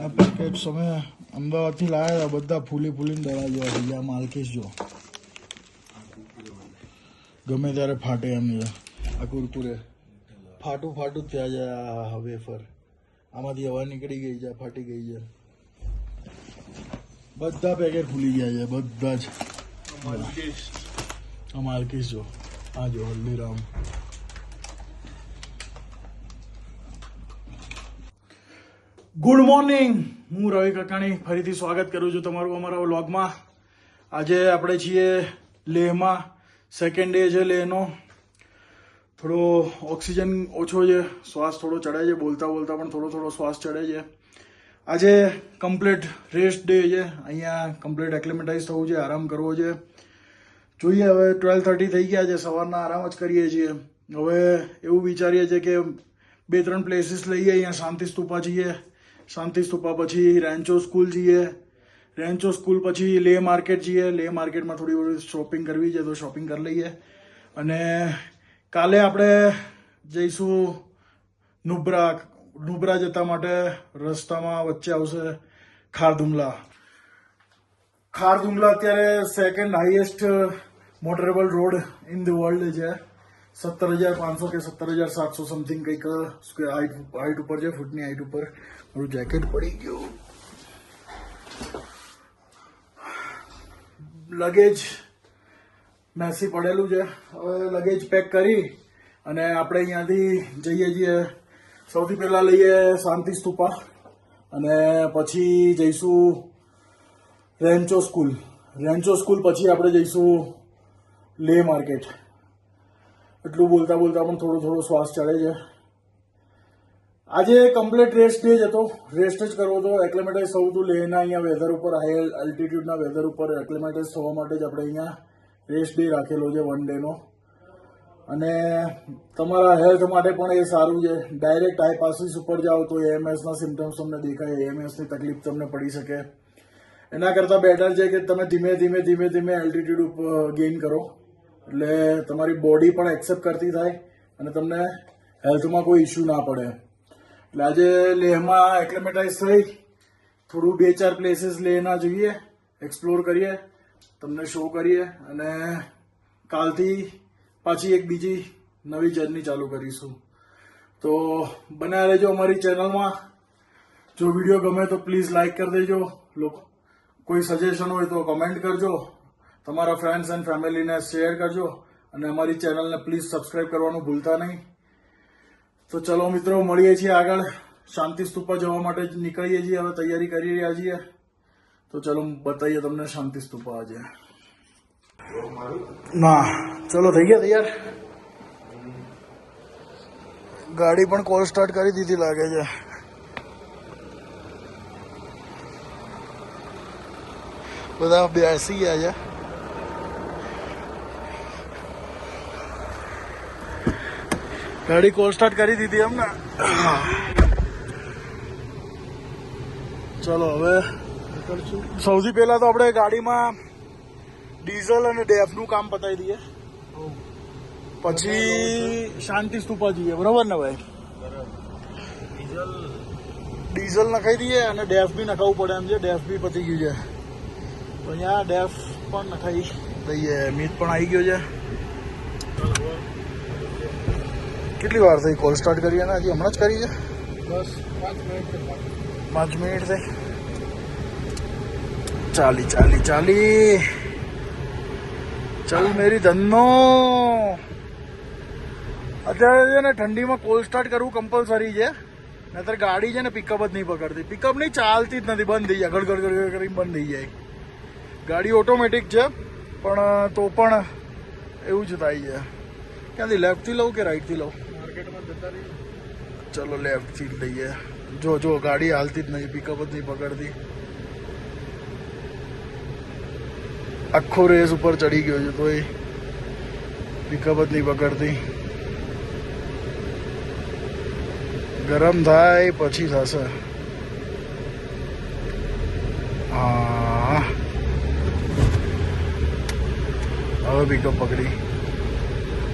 આ પેકેટ્સ અમે અમદાવાદથી લાવ્યા હતા બધા ફૂલી ફૂલીને દડા જેવા થઈ ગયા. માલકેશ જો ગમે ત્યારે ફાટે એમ આ કુરકુરે ફાટું ફાટું થયા છે આ વેફર. આમાંથી હવા નીકળી ગઈ છે ફાટી ગઈ છે. બધા પેકેટ ફૂલી ગયા છે બધા જ. માલકેશ. જો આ જો હલ્દીરામ. ગુડ મોર્નિંગ હું રવિ કકાણી ફરીથી સ્વાગત કરું છું તમારું અમારા વ્લોગમાં. આજે આપણે છીએ લેહમાં. સેકન્ડ ડે છે લેહનો. થોડો ઓક્સિજન ઓછો છે, શ્વાસ થોડો ચડે છે, બોલતા બોલતા પણ થોડો થોડો શ્વાસ ચડે છે. આજે કમ્પ્લીટ રેસ્ટ ડે છે. અહીંયા કમ્પ્લીટ એક્લિમેટાઇઝ થવું છે, આરામ કરવો છે. જોઈએ હવે ટ્વેલ્વ થર્ટી થઈ ગયા છે, સવારના આરામ જ કરીએ છીએ. હવે એવું વિચારીએ છીએ કે બે ત્રણ પ્લેસીસ લઈએ, અહીંયા શાંતિ સ્તૂપા જઈએ શાંતિ સ્તૂપા પછી રેન્ચો સ્કૂલ જઈએ. રેન્ચો સ્કૂલ પછી લે માર્કેટ જઈએ. લે માર્કેટમાં થોડી થોડી શોપિંગ કરવી છે તો શોપિંગ કરી લઈએ. અને કાલે આપણે જઈશું નુબ્રા નુબ્રા જતા માટે રસ્તામાં વચ્ચે આવશે ખારદુમલા ખારદુંગલા અત્યારે second highest motorable road in the world છે. સત્તર હજાર પાંચસો કે સત્તર હજાર સાતસો સમથિંગ કંઈક હાઈટ હાઈટ ઉપર છે ફૂટની હાઈટ ઉપર મારું જેકેટ પડી ગયું લગેજ મેસી પડેલું છે હવે લગેજ પેક કરી અને આપણે અહીંયાથી જઈએ છીએ સૌથી પહેલા લઈએ શાંતિ સ્તૂપા અને પછી જઈશું રેન્ચો સ્કૂલ રેન્ચો સ્કૂલ પછી આપણે જઈશું લે માર્કેટ એટલું બોલતા બોલતા પણ થોડો થોડો શ્વાસ ચડે છે. આજે કમ્પ્લીટ રેસ્ટ ડે જ હતો. રેસ્ટ જ કરવો હતો એક્લેમેટાઇઝ થવું હતું. લેહના અહીંયા વેધર ઉપર હાઈ અલ્ટિટ્યુડના વેધર ઉપર એક્લેમેટાઇઝ થવા માટે જ આપણે અહીંયા રેસ્ટ ડે રાખેલો છે વન ડેનો અને તમારા હેલ્થ માટે પણ એ સારું છે. ડાયરેક્ટ હાઈપાસિસ ઉપર જાઓ તો એએમએસના સિમ્ટમ્સ તમને દેખાય. એએમએસની તકલીફ તમને પડી શકે. એના કરતાં બેટર છે કે તમે ધીમે ધીમે ધીમે ધીમે એલ્ટિટ્યુડ ગેઇન કરો. એટલે તમારી બોડી પણ એક્સેપ્ટ કરતી થાય અને તમને હેલ્થમાં કોઈ ઇશ્યુ ના પડે. એટલે આજે લેહમાં એક્લેમેટાઇઝ થઈ, થોડું બે ચાર પ્લેસીસ લેહના જોઈએ એક્સપ્લોર કરીએ, તમને શો કરીએ અને કાલથી પાછી એક બીજી નવી જર્ની ચાલુ કરીશું. તો બનાવી રહેજો અમારી ચેનલમાં જો વીડિયો ગમે તો પ્લીઝ લાઇક કરી દેજો. લોકો કોઈ સજેશન હોય તો કમેન્ટ કરજો. તમારા ફ્રેન્ડ્સ એન્ડ ફેમિલીને શેર કરજો અને અમારી ચેનલને પ્લીઝ સબસ્ક્રાઇબ કરવાનું ભૂલતા નહીં. તો ચલો મિત્રો, મળીએ છીએ આગળ. શાંતિ સ્તૂપા જવા માટે નીકળીએ છીએ, હવે તૈયારી કરી રહ્યા છીએ. તો ચલો બતાવીએ તમને શાંતિ સ્તૂપા આજે. ના, ચલો થઈ ગયા તૈયાર? ગાડી પણ કોલ સ્ટાર્ટ કરી દીધી લાગે છે. બધા બેસી ગયા છે. ગાડી કોલ સ્ટાર્ટ કરી દીધી એમને. ચલો, હવે સૌથી પહેલા તો આપણે ગાડીમાં ડીઝલ અને ડેફનું કામ પતાવી દઈએ. પછી શાંતિ સ્તૂપા જઈએ. બરોબર ને ભાઈ? ડીઝલ નખાઈ દઈએ અને ડેફ બી નખાવવું પડે એમ છે. ડેફ બી પતી ગયું છે. તો અહીંયા ડેફ પણ નખાઈ દઈએ. મીત પણ આવી ગયો છે. કેટલી વાર થઈ કોલ સ્ટાર્ટ કરીએ ને હજી હમણાં જ કરી છે? બસ પાંચ મિનિટ પાંચ મિનિટ થઈ. ચાલી ચાલી ચાલી. ચાલ મેરી ધનનો. અત્યારે છે ને ઠંડીમાં કોલ સ્ટાર્ટ કરવું કમ્પલસરી છે. નહીતર ગાડી છે ને પિકઅપ જ નહીં પકડતી. પિકઅપ નહીં ચાલતી જ નથી. બંધ થઈ જાય. ગડ ગડ ગડ કરીને બંધ થઈ જાય. ગાડી ઓટોમેટિક છે પણ તો પણ એવું જ થાય છે. ક્યાંથી લેફ્ટથી લઉં કે રાઈટથી લઉં? માર્કેટમાં જતા રહીએ? ચલો લેફ્ટથી લઈએ. જો જો, ગાડી હાલતી જ નહીં પિકઅપ જ નહીં પકડતી. આખો રેસ ઉપર ચડી ગયો છે તોય પિકઅપ જ નહીં પકડતી. ગરમ થાય, પછી થશે. હા. હવે પિકઅપ પકડી.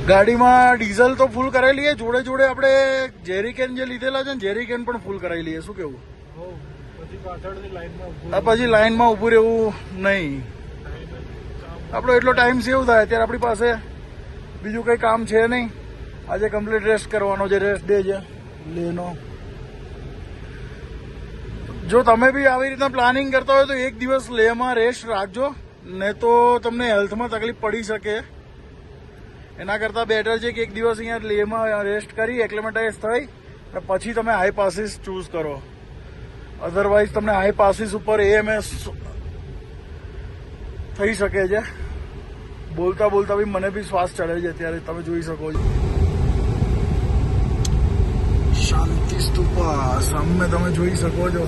ગાડીમાં ડીઝલ તો ફૂલ કરાવી લઈએ. જોડે જોડે આપણે જેરીકેન જે લીધેલા છે ને જેરીકેન પણ ફૂલ કરાવી લઈએ. શું કેવું? પછી લાઈનમાં ઊભું રહેવું નહીં. આપણો એટલો ટાઈમ સેવ થાય. અત્યારે આપણી પાસે બીજું કંઈ કામ છે નહીં. આજે કમ્પ્લીટ રેસ્ટ કરવાનો છે. રેસ્ટ ડે છે. લેનો. જો તમે બી આવી રીતના પ્લાનિંગ કરતા હોય તો એક દિવસ લેહમાં રેસ્ટ રાખજો. નહીં તો તમને હેલ્થમાં તકલીફ પડી શકે. એના કરતાં બેટર છે કે એક દિવસ અહીંયા લેહમાં રેસ્ટ કરી એક્લેમેટાઇઝ થઈ અને પછી તમે હાઈ પાસીસ ચૂઝ કરો. અધરવાઇઝ તમને હાઈ પાસીસ ઉપર એએમએસ થઈ શકે છે. બોલતા બોલતા બી મને બી શ્વાસ ચડે છે અત્યારે, તમે જોઈ શકો છો. શાંતિ સ્તુપા સામે તમે જોઈ શકો છો.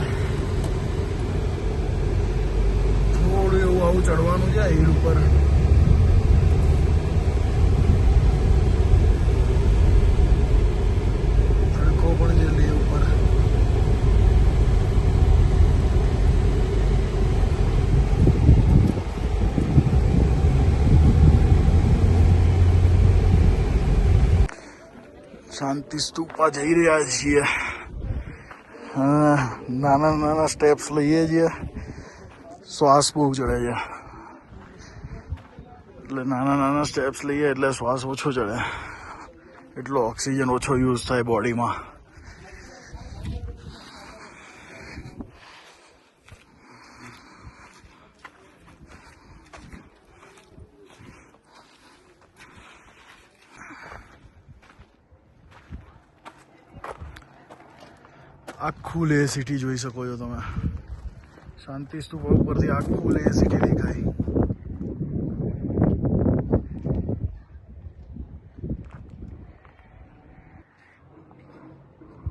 થોડું એવું આવું ચડવાનું છે હિલ ઉપર તડકો પણ છે લેહ ઉપર શાંતિ સ્તૂપા જઈ રહ્યા છીએ. નાના નાના સ્ટેપ્સ લઈએ છીએ. શ્વાસ બહુ ચડે છે. એટલે નાના નાના સ્ટેપ્સ લઈએ એટલે શ્વાસ ઓછો ચડે. એટલો ઓક્સિજન ઓછો યુઝ થાય બોડીમાં આખું લે સિટી જોઈ શકો છો તમે શાંતિ સ્તૂપ ઉપરથી આખું લે સિટી દેખાય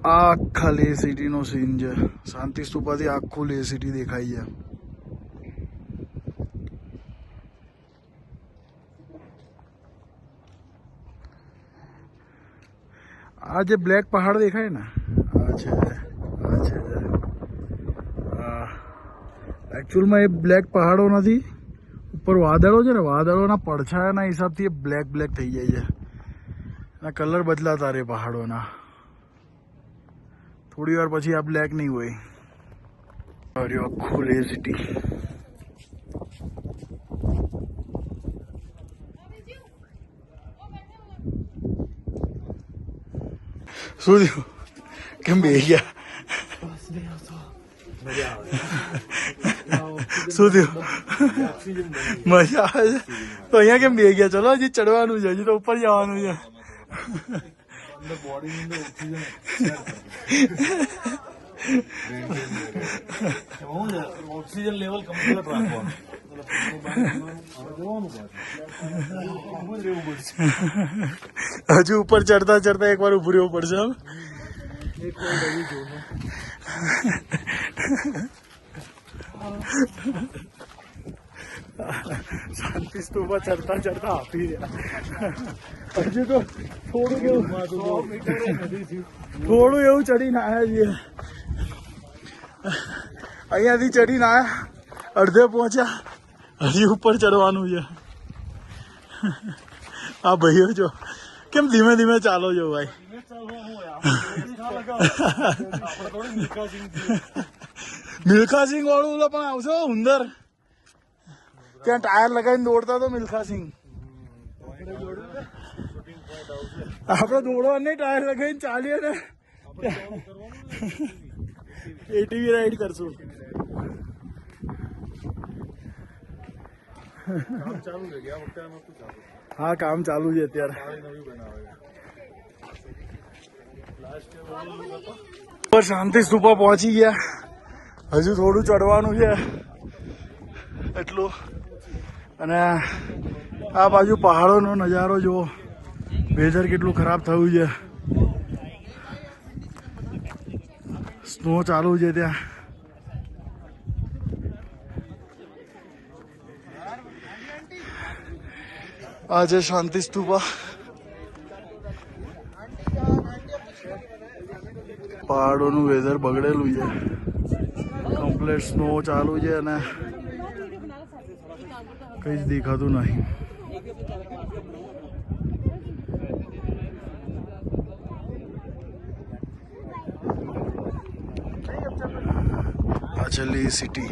આ આખા લે સિટીનો સીન છે શાંતિ સ્તૂપાથી આખું લે સિટી દેખાય છે આ જે બ્લેક પહાડ દેખાય ને આ છે આ છે એકચ્યુઅલમાં એ બ્લેક પહાડો નથી. ઉપર વાદળો છે ને, વાદળોના પડછાયાના હિસાબથી એ બ્લેક બ્લેક થઈ જાય છે. એના કલર બદલાતા રહે પહાડોના. થોડી વાર પછી આ બ્લેક નહીં હોય. અરે, આખું લે સિટી શું થયું? કેમ બે ગયા? શું થયું? મજા આવે છે. તો અહીંયા કેમ બે ગયા? ચલો, હજી ચડવાનું છે, હજી તો ઉપર જવાનું છે. હજુ ઉપર ચડતા ચડતા એક વાર ઉભું રહેવું પડશે એમ એક વાર રહી જોને શાંતિ સ્તૂપમાં ચડતા ચડતા આપી રહ્યા. હજુ તો થોડું નથી થોડું એવું ચડીને આવ્યા છીએ. અહીંયાથી ચડીને આવ્યા અડધે પહોંચ્યા, હજી ઉપર ચડવાનું છે. આ ભાઈઓ જો, કેમ ધીમે ધીમે ચાલો છો ભાઈ? મિલ્ખા સિંહ મિલ્ખા સિંહ વાળું તો પણ આવશો ઉંદર ત્યાં ટાયર લગાવીને દોડતા તો મિલ્ખા સિંહ આપણે દોડવા નહીં ટાયર લગાવીને ચાલીએ ને એટીવી રાઈડ કરશું કામ ચાલુ છે ગયા વખતે આ નહોતું ચાલુ હા કામ ચાલુ છે અત્યારે પાણી નવી બનાવે લાસ્ટ પર શાંતિ સ્તૂપા પહોંચી ગયા હજુ થોડું ચડવાનું છે. એટલું. અને આ બાજુ પહાડોનો નજારો જુઓ. વેધર કેટલું ખરાબ થયું છે. સ્નો ચાલુ છે ત્યાં. આજે શાંતિ સ્તૂપા. પહાડોનું વેધર બગડેલું છે. કમ્પ્લેટ સ્નો ચાલુ છે અને કંઈ જ દેખાતું નહીં. આ છેલ્લી સિટી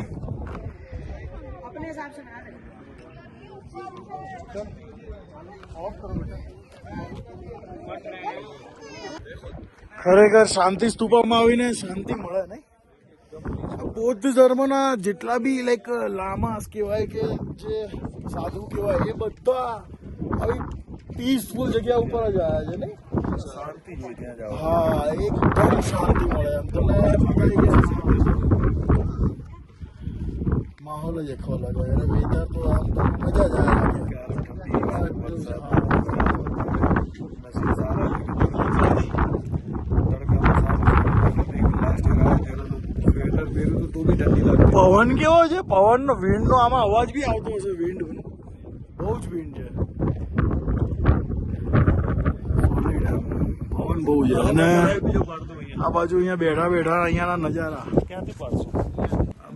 ખરેખર શાંતિ સ્તૂપામાં આવીને શાંતિ મળે નહીં. બૌદ્ધ ધર્મના જેટલા બી લાઈક લામાસ કહેવાય કે જે સાધુ કહેવાય એ બધા આવી પીસફુલ જગ્યા ઉપર જ આવ્યા છે નહીં શાંતિ જોઈએ ત્યાં જાઓ હા એકદમ શાંતિ મળે એમ તમને માહોલ જ આખો અલગ હોય અને વેધર તો આમ તો મજા જ આવે પવન કેવો છે? પવનનો વિન્ડનો આમાં અવાજ બી આવતો હશે વિન્ડ બહુ જ વિન્ડ છે. પવન બહુ છે. અને આ બાજુ અહીંયા. બેઠા બેઠા અહીંયાના નજારા. ક્યાંથી પાડશો?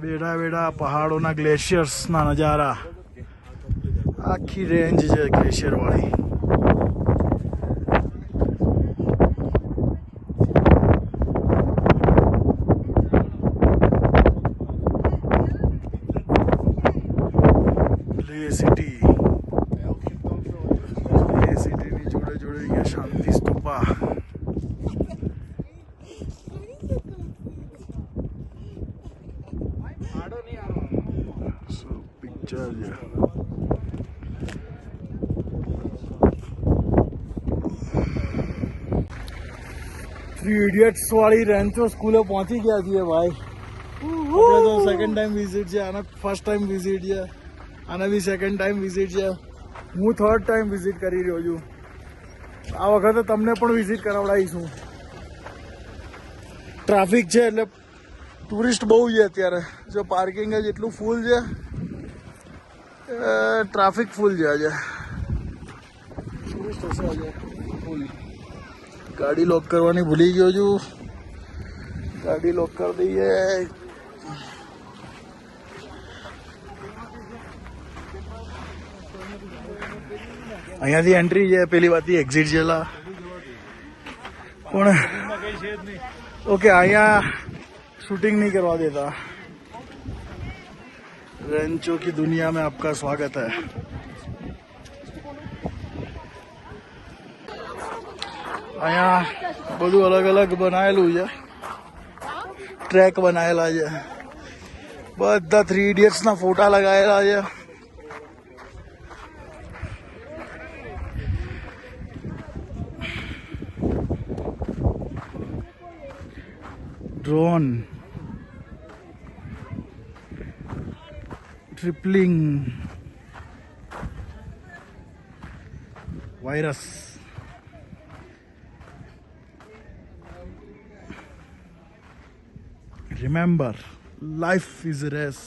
બેઠા બેઠા પહાડોના ગ્લેશિયર્સના નજારા. આખી રેન્જ છે ગ્લેશિયર વાળી લે સિટી લે સિટીની જોડે જોડે અહીંયા Shanti Stupa So picture yeah. Three Idiots વાળી રેન્ચો સ્કૂલે પહોંચી ગયા છીએ ભાઈ. આપણે તો સેકન્ડ ટાઈમ વિઝિટ છે આને ફર્સ્ટ ટાઈમ વિઝિટ છે આને બી સેકન્ડ ટાઈમ વિઝિટ છે. હું થર્ડ ટાઈમ વિઝિટ કરી રહ્યો છું. આ વખતે તમને પણ વિઝિટ કરાવડાવીશું. ટ્રાફિક છે એટલે ટુરિસ્ટ બહુ છે અત્યારે. જો પાર્કિંગ જ એટલું ફૂલ છે. ટ્રાફિક ફૂલ છે આજે. ટુરિસ્ટ હશે આજે. ફૂલ ગાડી લોક કરવાની ભૂલી ગયો છું. ગાડી લોક કરી દઈએ. અહીંયાથી એન્ટ્રી છે, પેલી વાતથી એક્ઝિટ છેલા પણ ઓકે અહીંયા શૂટિંગ નહીં કરવા દેતા. રેન્ચો કી દુનિયા મેં આપકા સ્વાગત હૈ. અહીંયા બધું અલગ અલગ બનાવેલું છે. ટ્રેક બનાવેલા છે. બધા થ્રી ઇડિયટ્સ ના ફોટા લગાવેલા છે. Drone tripling virus remember, life is a race.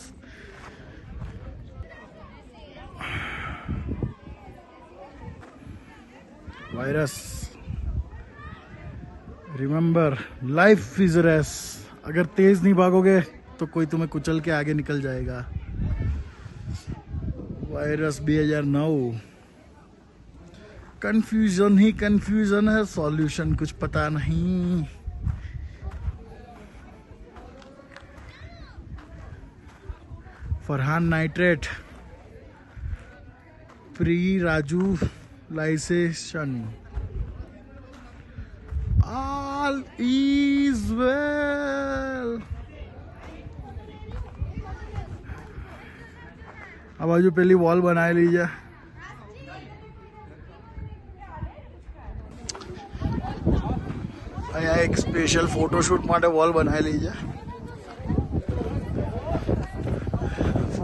Virus remember life is race अगर तेज नहीं भागोगे तो कोई तुम्हें कुचल के आगे निकल जाएगा। वायरस 2009 कंफ्यूजन ही कंफ्यूजन है सॉल्यूशन कुछ पता नहीं। Farhan nitrate pre Raju लाइसेशन all is well આ બાજુ પેલી વોલ બનાવેલી છે અહીંયા એક સ્પેશિયલ ફોટોશૂટ માટે વોલ બનાવેલી છે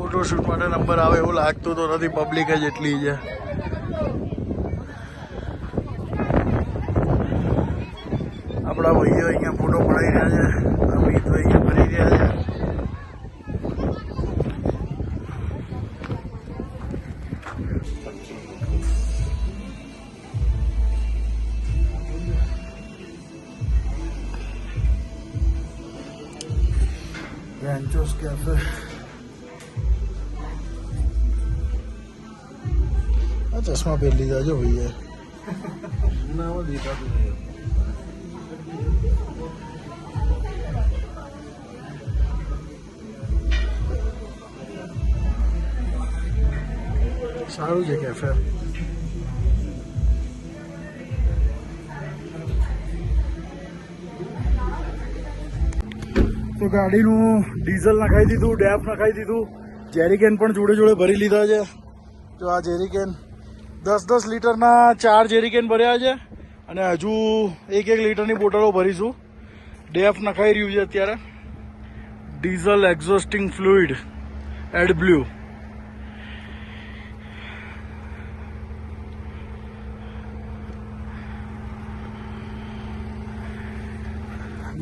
ફોટોશૂટ માટે નંબર આવે એવું લાગતું તો નથી પબ્લિક જ એટલી છે આપણા ભાઈઓ અહીંયા ફોટો પડાવી રહ્યા છે, અમિત અહીંયા ભરી રહ્યા છે Ranchos Cafe. ચશ્મા પહેરી લીધા જો ભાઈ સારું છે કેફે તો ગાડીનું ડીઝલ નખાઈ દીધું ડેપ નખાઈ દીધું. જેરીકેન પણ જોડે જોડે ભરી લીધા છે. તો આ જેરીકેન દસ દસ લીટરના ચાર જેરીકેન ભર્યા છે અને હજુ એક એક લીટરની બોટલો ભરીશું. ડેફ નખાઈ રહ્યું છે અત્યારે. Diesel exhausting fluid, ad blue.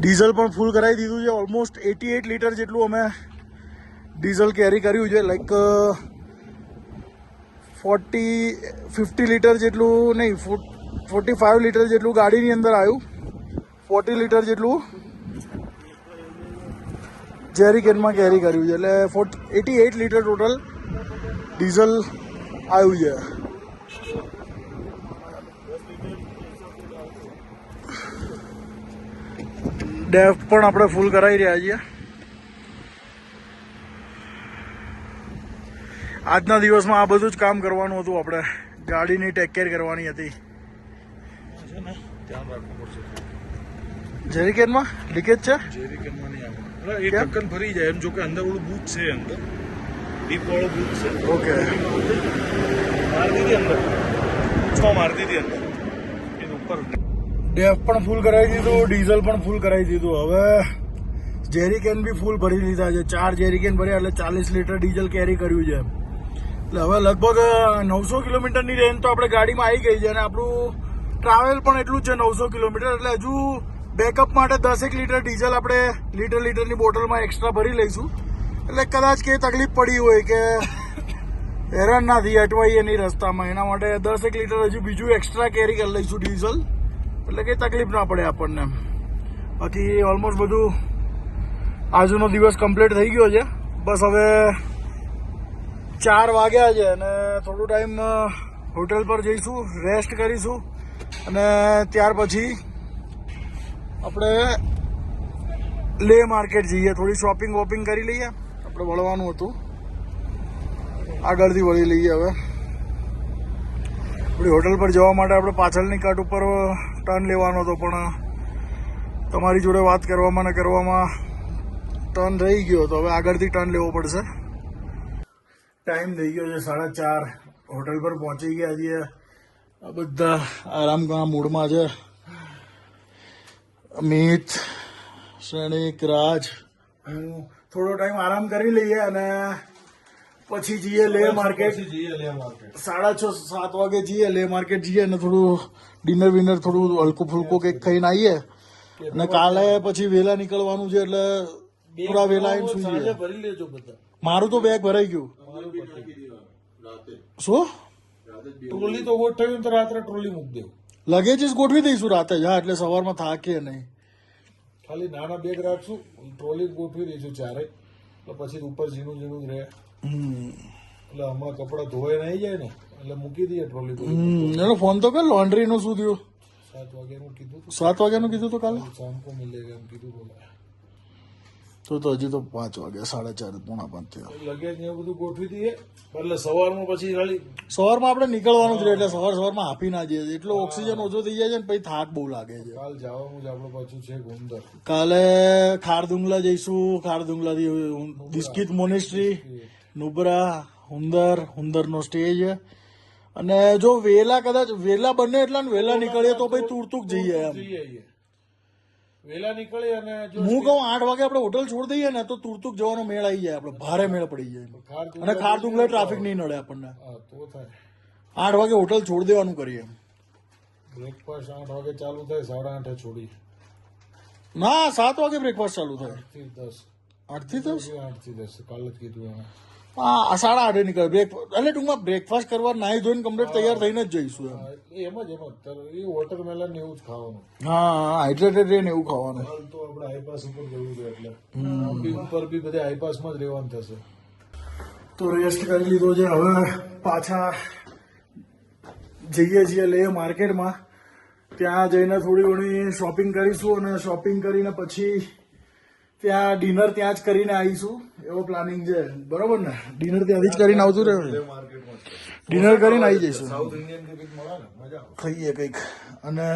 Diesel પણ ફૂલ કરાવી દીધું છે. ઓલમોસ્ટ એટી એટ લીટર જેટલું અમે ડીઝલ કેરી કર્યું છે. લાઈક ફોર્ટી, ફિફ્ટી લીટર જેટલું નહીં ફોર્ટી ફાઇવ લીટર જેટલું ગાડીની અંદર આવ્યું. ફોર્ટી લીટર જેટલું જેરીકેનમાં કેરી કર્યું છે. એટલે forty, eighty eight litre total diesel આવ્યું છે. ડેફ પણ આપણે ફૂલ કરાવી રહ્યા છીએ. આજના દિવસમાં આ બધું જ કામ કરવાનું હતું આપણે. ગાડીની ટેક કેર કરવાની હતી. જેરીકેનમાં લીકેજ છે? જેરીકેનમાં નહીં આવે? ઢક્કન ભરી જાય એમ જો કે અંદર ઓલું બૂથ છે અંદર. ડીપ વાળો બૂથ છે. ઓકે. માર દીધી અંદર. છ માર દીધી અંદર. એની ઉપર. ડેફ પણ ફૂલ કરાવી દીધું ડીઝલ પણ ફૂલ કરાવી દીધું. હવે જેરીકેન બી ફૂલ ભરી લીધા છે. ચાર જેરીકેન ભર્યા એટલે ચાલીસ લીટર ડીઝલ કેરી કર્યું છે એટલે હવે લગભગ નવસો કિલોમીટરની રેન્જ તો આપણે ગાડીમાં આવી ગઈ છે અને આપણું ટ્રાવેલ પણ એટલું જ છે, નવસો કિલોમીટર. એટલે હજુ બેકઅપ માટે દસેક લીટર ડીઝલ આપણે લીટર લીટરની બોટલમાં એક્સ્ટ્રા ભરી લઈશું. એટલે કદાચ કે તકલીફ પડી હોય કે હેરાન ના થઈ અટવાઈએ નહીં રસ્તામાં. એના માટે દસેક લીટર હજુ બીજું એક્સ્ટ્રા કેરી કરી લઈશું ડીઝલ એટલે કંઈ તકલીફ ના પડે આપણને. બાકી ઓલમોસ્ટ બધું આજનો દિવસ કમ્પ્લીટ થઈ ગયો છે. બસ હવે ચાર વાગ્યા છે અને થોડો ટાઈમ હોટેલ પર જઈશું રેસ્ટ કરીશું અને ત્યાર પછી આપણે લે માર્કેટ જઈએ. થોડી શોપિંગ વોપિંગ કરી લઈએ. આપણે વળવાનું હતું. આગળથી વળી લઈએ હવે. આપણી હોટલ પર જવા માટે આપણે પાછળની કાટ ઉપર ટર્ન લેવાનો હતો, પણ તમારી જોડે વાત કરવામાં ને કરવામાં ટર્ન રહી ગયો તો હવે આગળથી ટર્ન લેવો પડશે. ટાઈમ થઈ ગયો છે સાડા ચાર હોટલ પર પહોંચી ગયા છીએ. આ બધા આરામ ઘણા મૂડમાં છે. અમિત શ્રેણિક રાજ હું થોડો ટાઈમ આરામ કરી લઈએ અને પછી જઈએ લે માર્કેટ સાડા છ સાત વાગે જઈએ લે માર્કેટ જઈએ અને થોડું ડિનર વિનર થોડું હલકું ફૂલકું કંઈક ખાઈને આવીએ. અને કાલે પછી વહેલા નીકળવાનું છે એટલે થોડા વહેલા આવીને સુઈ જઈએ. ભરી લેજો બધા. મારું તો બેગ ભરાઈ ગયું. શું? ટ્રોલી તો ગોઠવી તો રાત્રે ટ્રોલી મૂકી દેવું. લગેજીસ ગોઠવી દઈશું રાતે. જા હા એટલે સવારમાં થાકીએ નહીં. ખાલી નાના બેગ રાખશું ટ્રોલી ગોઠવી દઈશું ચારે. એટલે પછી ઉપર ઝીણું ઝીણું રહે. એટલે હમણાં કપડાં ધોવાઈ નહીં જાય ને એટલે મૂકી દઈએ ટ્રોલી એનો ફોન તો કર લોન્ડ્રી નું શું થયું? સાત વાગ્યાનું કીધું તું. સાત વાગ્યાનું કીધું તો કાલે? શામ કો મિલેગા એમ કીધું બોલા તો તો હજી તો પાંચ વાગ્યા સાડા ચાર પોણા પાંચ થયા. લગેજ ને બધું ગોઠવી દઈએ. એટલે સવારમાં પછી ખાલી સવારમાં આપણે નીકળવાનું જ એટલે સવાર સવારમાં આપી ના જઈએ એટલો ઓક્સિજન ઓછો થઈ જાય છે ને પછી થાક બહુ લાગે છે. કાલ જવાનું જ આપણે પાછું છે ગુંદર. કાલે ખારદુંગલા જઈશું ખારદુંગલાથી બિસ્કિટ મોનેસ્ટ્રી નુબ્રા હુંદર હુંદરનો સ્ટેજ. અને જો વેલા કદાચ વેલા બને એટલા ને વેલા નીકળીએ તો પછી તૂરતુક જઈએ એમ. વેલા નીકળી અને જો હું કહું આઠ વાગે આપણે હોટલ છોડી દઈએ ને તો તુરતુક જવાનો મેળ આવી જાય આપણે. ભારે મેળ પડી જાય અને ખારદુંગલા ટ્રાફિક નહીં નડે આપણને. તો થાય. આઠ વાગે હોટલ છોડી દેવાનું કરીએ બ્રેકફાસ્ટ આઠ વાગે ચાલુ થાય સાડા આઠે છોડી. ના સાત વાગે બ્રેકફાસ્ટ ચાલુ થાય. થી દસ. આઠથી દસ? આઠથી દસ કાલે જ કીધું હા સાડા આઠે નીકળે. બ્રેક એટલે ટૂંકમાં બ્રેકફાસ્ટ કરવા નાહી ધોઈને કમ્પ્લીટ તૈયાર થઈને જ જઈશું એમ. હા, એમ જ એમ જ. એ વોટરમેલન ને એવું જ ખાવાનું. હા હાઇડ્રેટેડ રહીને એવું ખાવાનું. હાલ તો આપણે હાઈપાસ ઉપર જવું છે એટલે. ઉપર બી બધે હાઈપાસમાં જ રહેવાનું થશે. તો રેસ્ટ કરી લીધો છે. હવે પાછા જઈએ છીએ લે માર્કેટમાં ત્યાં જઈને થોડી ઘણી શોપિંગ કરીશું અને શોપિંગ કરીને પછી ત્યાં ડિનર ત્યાં જ કરીને આવીશું એવો પ્લાનિંગ છે. બરોબર ને? ડિનર ત્યાંથી જ કરીને આવતું રહે ડિનર કરીને આવી જઈશું. ખાઈએ કંઈક. અને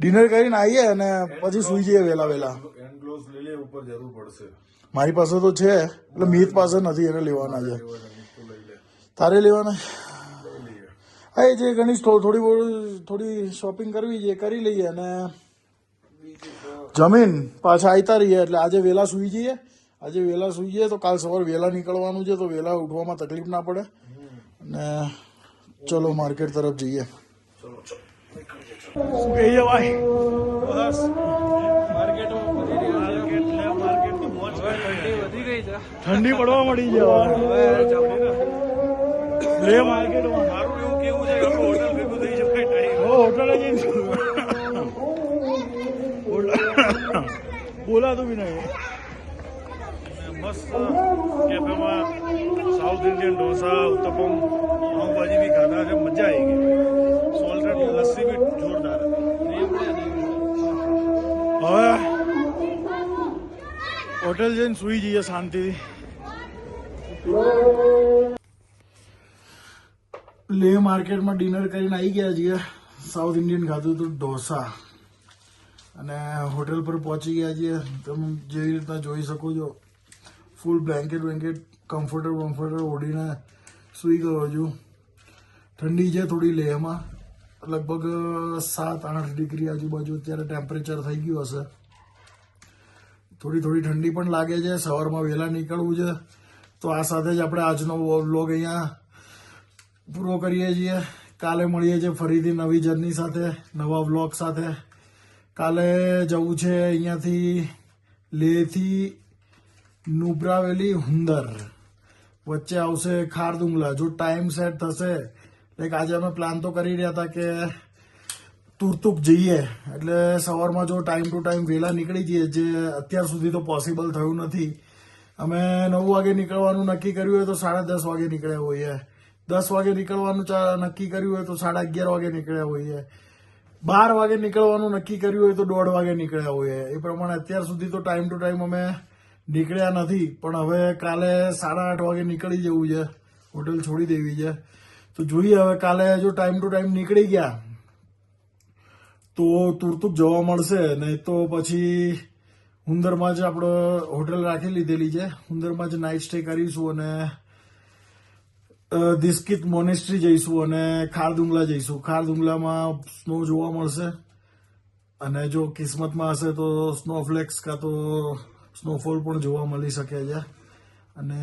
ડિનર કરીને આવીએ અને પછી સુઈ જઈએ વહેલા વહેલા. હેન્ડ ગ્લોવ્સ લઈ લે ઉપર જરૂર પડશે. મારી પાસે તો છે એટલે મીત પાસે નથી એને લેવાના છે. તારે લેવાના? હા એ જે ગણેશ થોડી થોડી શોપિંગ કરવી છે કરી લઈએ અને જમીન પાછા આવતા રહીએ એટલે આજે વહેલા સુઈ જઈએ. આજે વહેલા સૂઈ જઈએ તો કાલ સવારે વહેલા નીકળવાનું છે તો વહેલા ઉઠવામાં તકલીફ ના પડે. અને ચલો માર્કેટ તરફ જઈએ. શું કહીએ ભાઈ? ઠંડી વધી ગઈ છે. ઠંડી પડવા મળી છે હવે. ચાલે ને. લે માર્કેટમાં. મારું એવું કેવું છે કે આપણું હોટલ હોટલે જઈને બોલાતું બી નહીં. મસ્ત કેફેમાં સાઉથ ઇન્ડિયન ઢોસા ઉત્તપમ પાઉંભાજી બી ખાધા છે મજા આવી ગઈ. સોલ્ટેડ લસ્સી બી જોરદાર હવે હોટેલ જઈને સુઈ જઈએ શાંતિથી. લે માર્કેટમાં ડિનર કરીને આવી ગયા છીએ. સાઉથ ઇન્ડિયન ખાધું હતું ઢોસા. અને હોટેલ પર પહોંચી ગયા છીએ. તમે જેવી રીતના જોઈ શકો છો. ફૂલ બ્લેન્કેટ બ્લેન્કેટ કમ્ફર્ટર વમ્ફર્ટર ઓઢીને સૂઈ ગયો છું. ઠંડી છે થોડી લેહમાં. લગભગ સાત, આઠ ડિગ્રી આજુબાજુ અત્યારે ટેમ્પરેચર થઈ ગયું હશે. થોડી થોડી ઠંડી પણ લાગે છે. સવારમાં વહેલા નીકળવું છે. તો આ સાથે જ આપણે આજનો વ્લોગ અહીંયા પૂરો કરીએ છીએ. કાલે મળીએ છીએ ફરીથી નવી જર્ની સાથે, નવા વ્લોગ સાથે. કાલે જવું છે અહીંયાથી લેહથી નુબ્રાવેલી હુંદર. વચ્ચે આવશે ખારદુંગલા. જો ટાઈમ સેટ થશે લાઈક આજે અમે પ્લાન તો કરી રહ્યા હતા કે તુરતુક જઈએ, એટલે સવારમાં જો ટાઈમ ટુ ટાઈમ વહેલા નીકળી જઈએ, જે અત્યાર સુધી તો પોસિબલ થયું નથી. અમે નવ વાગે નીકળવાનું નક્કી કર્યું હોય તો સાડા દસ વાગે નીકળ્યા હોઈએ. દસ વાગે નીકળવાનું નક્કી કર્યું હોય તો સાડા અગિયાર વાગે નીકળ્યા હોઈએ. બાર વાગે નીકળવાનું નક્કી કર્યું હોય તો દોઢ વાગે નીકળ્યા હોઈએ. એ પ્રમાણે અત્યાર સુધી તો ટાઈમ ટુ ટાઈમ અમે નીકળ્યા નથી, પણ હવે કાલે સાડા આઠ વાગે નીકળી જવું છે. હોટેલ છોડી દેવી છે. તો જોઈએ હવે કાલે જો ટાઈમ ટુ ટાઈમ નીકળી ગયા, તો તુરતુક જોવા મળશે. નહીં તો પછી હુંદરમાં જ આપણે હોટેલ રાખી લીધેલી છે. હુંદરમાં જ નાઇટ સ્ટે કરીશું અને દિસ્કિત મોનેસ્ટ્રી જઈશું અને ખારદુંગલા જઈશું. ખારદુંગલામાં સ્નો જોવા મળશે. અને જો કિસ્મતમાં હશે તો સ્નોફ્લેક્સ કાં તો સ્નોફોલ પણ જોવા મળી શકે છે. અને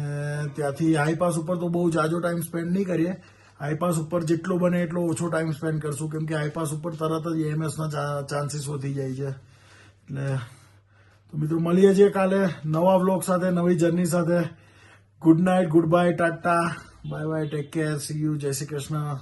ત્યાંથી હાઈપાસ ઉપર તો બહુ જાજો ટાઈમ સ્પેન્ડ નહીં કરીએ. હાઈપાસ ઉપર જેટલો બને એટલો ઓછો ટાઈમ સ્પેન્ડ કરશું. કેમ કે હાઈપાસ ઉપર તરત જ એમએસના ચાન્સીસ વધી જાય છે. એટલે, તો મિત્રો મળીએ છીએ કાલે નવા વ્લોગ સાથે, નવી જર્ની સાથે. Good night good bye tata bye bye take care see you Jai Shri Krishna